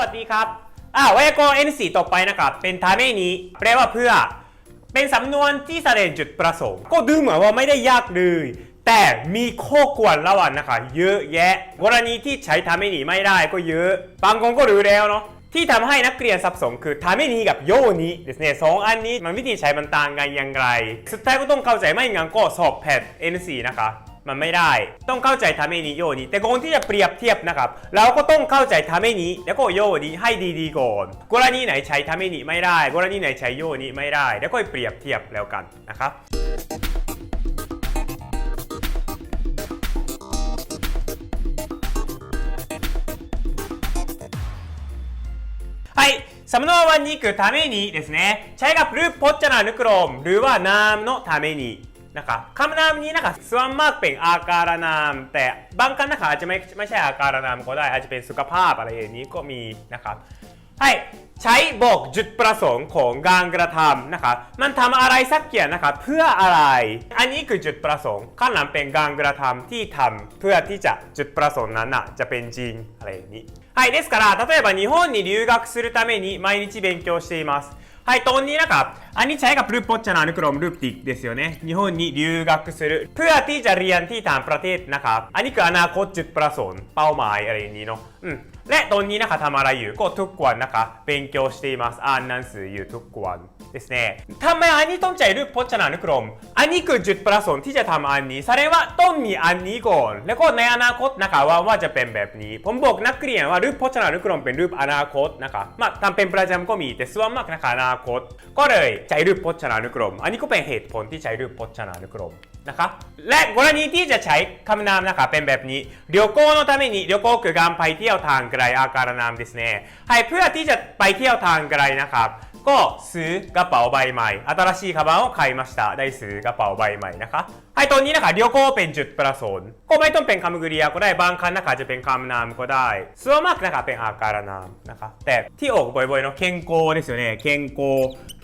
วัสดีครับอ่าไวยากรณ์ N4 ต่อไปนะครับ เป็นทาเมนี้แปลว่าเพื่อ เป็นสำนวนที่แสดงจุดประสงค์ ก็ดูเหมือนว่าไม่ได้ยากเลย แต่มีข้อควรระวังนะคะเยอะแยะกรณีที่ใช้ทาเมนี้ไม่ได้ก็เยอะ บางคนก็รู้แล้วเนาะ ที่ทำให้นักเรียนสับสนคือทาเมนี้กับโยนี้ですねสองอันนี้มันวิธีใช้มันต่างกันอย่างไร สุดท้ายก็ต้องเข้าใจไม่งั้นก็สอบแพท N4 นะคะ มันไม่ได้ ต้องเข้าใจทาเมนี้โยนี้แต่ก่อนที่จะเปรียบเทียบนะครับ เราก็ต้องเข้าใจทาเมนี้แล้วก็โยนี้ให้ดีๆก่อน กรณีไหนใช้ทาเมนี้ไม่ได้ กรณีไหนใช้โยนี้ไม่ได้ แล้วก็เปรียบเทียบแล้วกันนะครับ はい。สำนวนวันนี้คือためにですねใช้กับรูปพจนานุกรม หรือว่านามのために นะครับคำนามนี้นะครับส่วนมากเป็นอาการนาม แต่บางครั้งนะครับอาจจะไม่ไม่ใช่อาการนามก็ได้ อาจจะเป็นสุขภาพอะไรอย่างนี้ก็มีนะครับให้ใช้บอกจุดประสงค์ของการกระทำนะครับมันทำอะไรสักอย่างนะครับเพื่ออะไร อันนี้คือจุดประสงค์ข้างหลังเป็นการกระทำที่ทำเพื่อที่จะจุดประสงค์นั้นน่ะจะเป็นจริงอะไรอย่างนี้ はい、ですから、例えば日本に留学するために毎日勉強しています。はい、ตรงนี้นะครับ อันนี้ใช้กับรูปพจนานุกรมรูปติกですよね。日本に留学するเพื่อที่จะเรียนที่ต่างประเทศนะครับ อันนี้คืออนาคตจุดประสงค์เป้าหมายอะไรอย่างนี้เนาะ อืม และตรงนี้นะคะทำอะไรอยู่ก็ทุกวันนะคะ勉強していますอ่านหนังสืออยู่ทุกวันですねทำไมอันนี้ต้องใช้รูปพจนานุกรม อันนี้คือจุดประสงค์ที่จะทำอันนี้แสดงว่าต้องมีอันนี้ก่อน แล้วก็ในอนาคตนะคะว่าว่าจะเป็นแบบนี้ ผมบอกนักเรียนว่ารูปพจนานุกรมเป็นรูปอนาคตนะคะมาทำเป็นประจำก็มีแต่ส่วนมากนะคะอนาคต ก็เลย ใช้รูปพจนานุกรม อันนี้ก็เป็นเหตุผลที่ใช้รูปพจนานุกรม นะครับและกรณีที่จะใช้คำนามนะครับเป็นแบบนี้旅行のために旅行คือการไปเที่ยวทางไกลอาการนามですねให้เพื่อที่จะไปเที่ยวทางไกลนะครับ ก็ซื้อกระเป๋าใบใหม่新しいカバンを買いましたได้ซื้อกระเป๋าใบใหม่นะคะให้ตรงนี้นะคะ旅行เป็นจุดประสงค์ก็ไม่ต้องเป็นคำกริยาก็ได้บางครั้งนะคะจะเป็นคำนามก็ได้ส่วนมากนะคะเป็นอาการนามนะคะแต่ที่ออกบ่อยๆเนาะ健康ですよね健康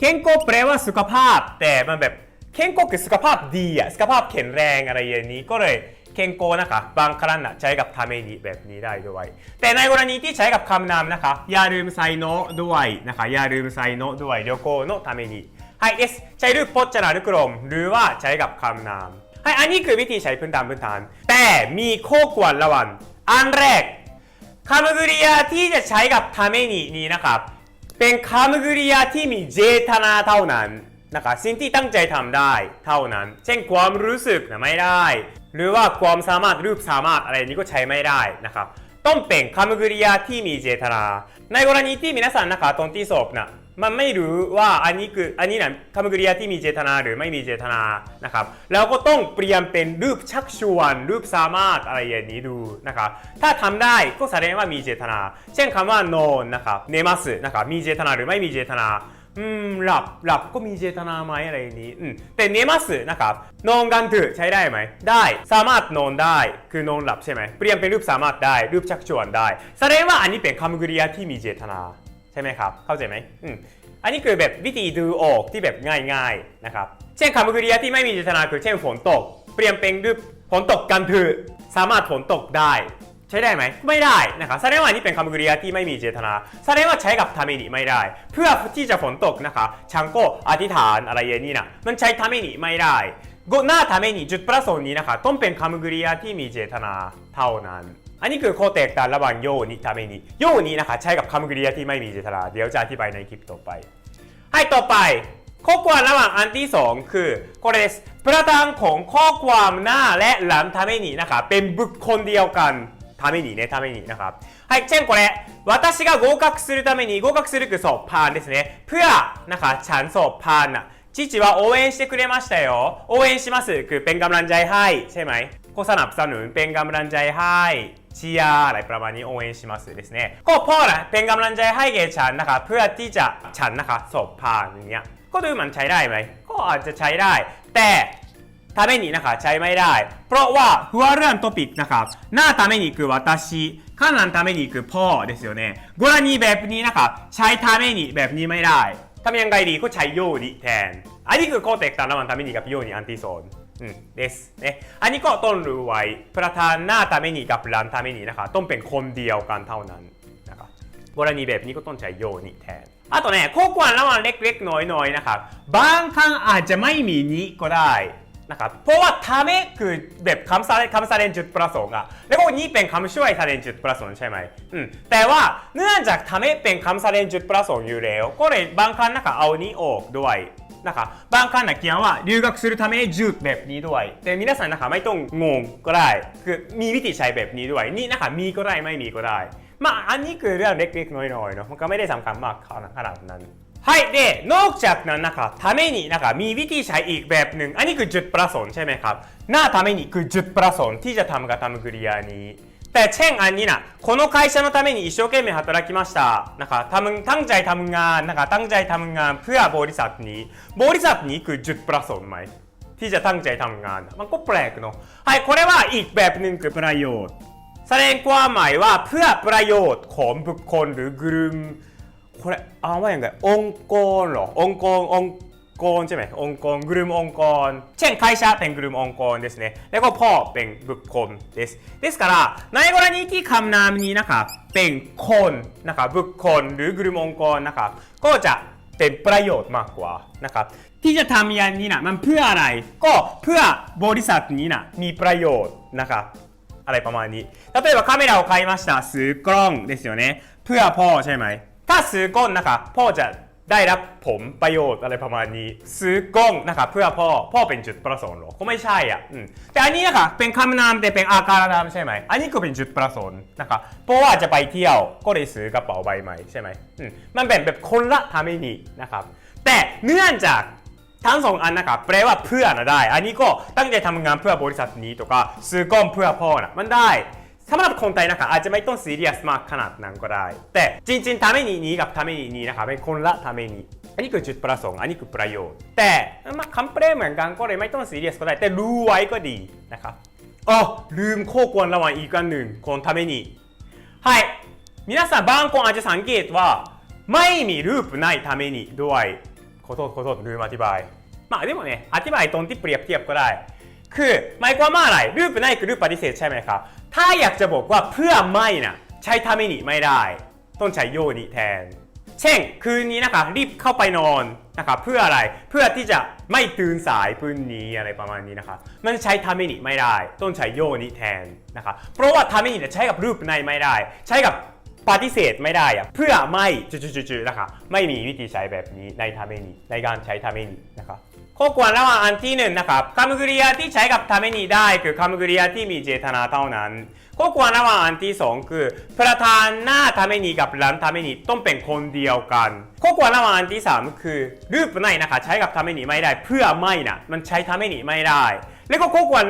健康แปลว่าสุขภาพ แต่มันแบบ 健康คือสุขภาพดีอะสุขภาพแข็งแรงอะไรอย่างนี้ก็เลย 健康นะคะบางครั้งนะใช้กับทาเมนี้แบบนี้ได้ด้วย แต่ในกรณีที่ใช้กับคำนามนะคะอย่าลืมใส่โนด้วยนะคะอย่าลืมใส่โนด้วย旅行のためにはいですใช้รูปพจนานุกรม หรือว่าใช้กับคำนามはいอันนี้คือวิธีใช้พื้นฐานพื้นฐาน แต่มีข้อควรระวังอันแรกคำกริยาที่จะใช้กับทาเมนี้นี้นะครับ เป็นคำกริยาที่มีเจตนาเท่านั้นนะครับสิ่งที่ตั้งใจทำได้เท่านั้น เช่นความรู้สึกนะไม่ได้ หรือว่าความสามารถรูปสามารถอะไรนี้ก็ใช้ไม่ได้นะครับต้นเป็นคำกริยาที่มีเจตนาในกรณีที่มีนาสันนะคะตอนที่สอบนะมันไม่รู้ว่าอันนี้คืออันนี้นะคำกริยาที่มีเจตนาหรือไม่มีเจตนานะครับแล้วก็ต้องเปลี่ยนเป็นรูปชักชวน รูปสามารถอะไรอย่างนี้ดูนะครับถ้าทำได้ก็แสดงว่ามีเจตนา เช่นคำว่า no นะครับ nemas นะครับมีเจตนาหรือไม่มีเจตนา อืมหลับหลับก็มีเจตนาไหมอะไรนี้ อืมแต่เนมัสนะครับ นอนกันเถอะใช้ได้ไหม ได้ สามารถนอนได้ คือนอนหลับใช่ไหม เปลี่ยนเป็นรูปสามารถได้ รูปชักชวนได้ แสดงว่าอันนี้เป็นคำกริยาที่มีเจตนา ใช่ไหมครับ เข้าใจไหม อืมอันนี้คือแบบวิธีดูออกที่แบบง่ายๆนะครับ เช่นคำกริยาที่ไม่มีเจตนาคือเช่นฝนตก เปลี่ยนเป็นรูปฝนตกกันเถอะสามารถฝนตกได้ ใช้ได้ไหม ไม่ได้นะครับแสดงว่าอันนี้เป็นคำกริยาที่ไม่มีเจตนาแสดงว่าใช้กับทาเมนิไม่ได้ เพื่อที่จะฝนตกนะคะชังโกอธิษฐานอะไรอย่างนี้นะมันใช้ทาเมนิไม่ได้ก็หน้าทาเมนิจุดประสงค์นี้นะคะต้องเป็นคำกริยาที่มีเจตนาเท่านั้น อันนี้คือข้อแตกต่างระหว่างโยนิทาเมนิโยนินะคะใช้กับคำกริยาที่ไม่มีเจตนา เดี๋ยวจะอธิบายในคลิปต่อไป ให้ต่อไป ข้อความระหว่างอันที่สองคือこれですประธานของข้อความหน้าและหลังทาเมนินะคะเป็นบุคคลเดียวกัน ためにね、ために、なんか。はい、チェンこれ。私が合格するために、合格するく、そう、パーンですね。プア、なんか、ちゃん、そう、パーンな。父は応援してくれましたよ。応援します。く、ペンガムランジャイ、はい。チェマイ。コサナプサヌン、ペンガムランジャイ、はい。チアーライプラマに応援しますですね。こう、ポーラ、ペンガムランジャイ、ハイゲーちゃん、なんか、プアティーチャー、ちゃん、なんか、そう、パーンにゃ。こう、どういうまん、チャイライ、マイ。こう、あ、じゃ、チャイライ。で、แต่ทาเมนินะคะใช้ไม่ได้ เพราะว่าหัวเรื่องトピックนะครับหน้าทาเมนิคือ私ข้างหลังทาเมนิคือพ่อですよねกรณีแบบนี้นะครับใช้ทาเมนิแบบนี้ไม่ได้ทำยังไงดีก็ใช้โยนิแทน อันนี้คือข้อแตกต่างระหว่างทาเมนิกับโยนิอันที่สองอืมですねอันนี้ก็ต้องรู้ไว้ประธานหน้าทาเมนิกับหลังทาเมนินะคะต้องเป็นคนเดียวกันเท่านั้นนะครับ กรณีแบบนี้ก็ต้องใช้โยนี้แทนあとねข้อควรระหว่างเล็กๆน้อยๆนะครับบางครั้งอาจจะไม่มี นี้ก็ได้นะครับเพราะว่าทำให้คือแบบคำแสดงคำแสดงจุดประสงค์อะแล้วก็นี้เป็นคำช่วยแสดงจุดประสงค์ใช่ไหมอืมแต่ว่าเนื่องจากทำให้เป็นคำแสดงจุดประสงค์อยู่แล้วก็เลยบางครั้งนะคะเอานี้ออกด้วยนะคะบางครั้งนะเขียนว่า留学するために10แบบนี้ด้วยแต่皆さんนะคะไม่ต้องงงก็ได้คือมีวิธีใช้แบบนี้ด้วยนี่นะคะมีก็ได้ไม่มีก็ได้ まあอันนี้คือเรื่องเล็กๆน้อยๆเนาะมันก็ไม่ได้สำคัญมากขนาดนั้น はいでนอกจากนั้นนะคะためにนะคะมีวิธีใช้อีกแบบหนึ่งอันนี้คือจุดประสงค์ใช่ไหมครับหน้าためにคือจุดประสงค์ที่จะทำกับทำกริยานี้ แต่เช่นอันนี้นะこの会社のために一生懸命働きましたนะคะทำตั้งใจทำงานนะคะตั้งใจทำงานเพื่อบริษัทนี้ บริษัทนี้คือจุดประสงค์ไหม ที่จะตั้งใจทำงาน มันก็แปลกเนาะはいこれはอีกแบบหนึ่งคือประโยชน์ แสดงความหมายว่าเพื่อประโยชน์ของบุคคลหรือกลุ่ม これあんまอย่างไงองค์กรเหรอองค์กรองค์กรใช่ไหมองค์กรกลุ่มองค์กร เช่น会社เป็นกลุ่มองค์กรですねแล้วก็พ่อเป็นบุคคลですですからในกรณีที่คำนามนี้นะครับเป็นคนนะครับบุคคลหรือกลุ่มองค์กรนะครับก็จะเป็นประโยชน์มากกว่านะครับที่จะทำอย่างนี้นะมันเพื่ออะไร ก็เพื่อบริษัทนี้นะมีประโยชน์นะครับ อะไรประมาณนี้例えばカメラを買いましたซื้อกล้องですよねเพื่อพ่อใช่ไหม ถ้าซื้อกล้องนะคะพ่อจะได้รับผมประโยชน์อะไรประมาณนี้ ซื้อกล้องนะคะเพื่อพ่อพ่อเป็นจุดประสงค์หรอก็ไม่ใช่อะอแต่อันนี้นะคะเป็นคำนามแต่เป็นอาการนามใช่ไหมอันนี้ก็เป็นจุดประสงค์นะคะเพราะว่าจะไปเที่ยวก็เลยซื้อกระเป๋าใบใหม่ใช่ไหมมมันเป็นแบบคนละทามินีนะครับแต่เนื่องจากทั้งสองอันนะครับแปลว่าเพื่อนะได้ อันนี้ก็ตั้งใจทำงานเพื่อบริษัทนี้とかซื้อกล้องเพื่อพ่อนะมันได้ สำหรับคนไทยนะคะอาจจะไม่ต้องซีเรียสมากขนาดนั้นก็ได้ แต่จริงๆทำให้นี้นี้กับทำให้นี้นี้นะคะเป็นคนละทำให้นี้อันนี้คือจุดประสงค์อันนี้คือประโยชน์ แต่มาคำแปลเหมือนกันก็เลยไม่ต้องซีเรียสก็ได้ แต่รู้ไว้ก็ดีนะครับอ๋อลืมข้อควรระวังอีกอันหนึ่งคนทำให้นี้はい皆さんบางคนอาจจะสังเกตว่าไม่มีรูปないためにด้วยขอโทษขอโทษลืมอธิบาย まあでもねอธิบายตรงที่เปรียบเทียบก็ได้ คือหมายความว่าอะไรรูปないคือรูปปฏิเสธใช่ไหมครับ ถ้าอยากจะบอกว่าเพื่อไม่นะใช้ทามินิไม่ได้ ต้องใช้โยนิแทน เช่น คืนนี้นะคะรีบเข้าไปนอนนะครับเพื่ออะไรเพื่อที่จะไม่ตื่นสายพื้นนี้อะไรประมาณนี้นะครับมันใช้ทามินิไม่ได้ ต้องใช้โยนิแทนนะครับเพราะว่าทามินิเนี่ยใช้กับรูปในไม่ได้ ใช้กับปฏิเสธไม่ได้อะเพื่อไม่จุดๆๆนะคะไม่มีวิธีใช้แบบนี้ในทามินิในการใช้ทามินินะครับ ข้อควรระหว่างอันที่หนึ่งนะครับคำกริยาที่ใช้กับทำให้นี้ได้คือคำกริยาที่มีเจตนาเท่านั้นข้อควรระหว่างอันที่สองคือ ประธานหน้าทำให้นี้กับหลังทำให้นี้ต้องเป็นคนเดียวกันข้อควรระหว่างอันที่สามคือรูปในนะคะใช้กับทำให้นี้ไม่ได้ เพื่อไม่นะมันใช้ทำให้นี้ไม่ได้ แล้วก็ข้อควร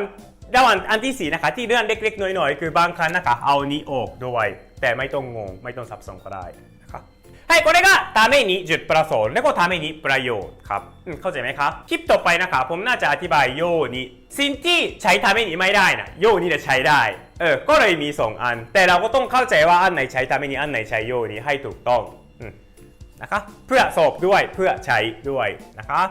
ระหว่างอันที่สี่นะคะที่เรื่องเล็กๆน้อยๆคือบางครั้งนะคะเอานี้ออกด้วย แต่ไม่ต้องงงไม่ต้องสับสนก็ได้ はい、これがために10プラスオールで、こうためにประโยชน์ครับเข้าใจไหมครับ คลิปต่อไปนะครับผมน่าจะอธิบายโยนี้สิ่งที่ใช้ทำให้นี้ไม่ได้นะโยนี้จะใช้ได้ เออ ก็เลยมี 2 อัน แต่เราก็ต้องเข้าใจว่าอันไหนใช้ทำให้นี้อันไหนใช้โยนี้ให้ถูกต้องนะคะเพื่อสอบด้วยเพื่อใช้ด้วยนะคะ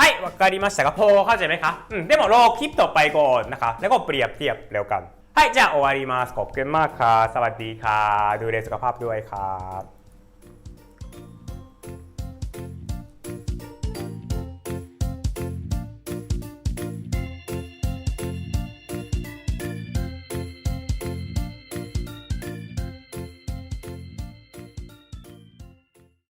はいわかりましたがพอเข้าใจไหมคะอืมでもรอคลิปต่อไปก่อนนะคะ แล้วก็เปรียบเทียบแล้วกันはいじゃあ終わりますขอบคุณมากค่ะสวัสดีค่ะ ดูแลสุขภาพด้วยครับ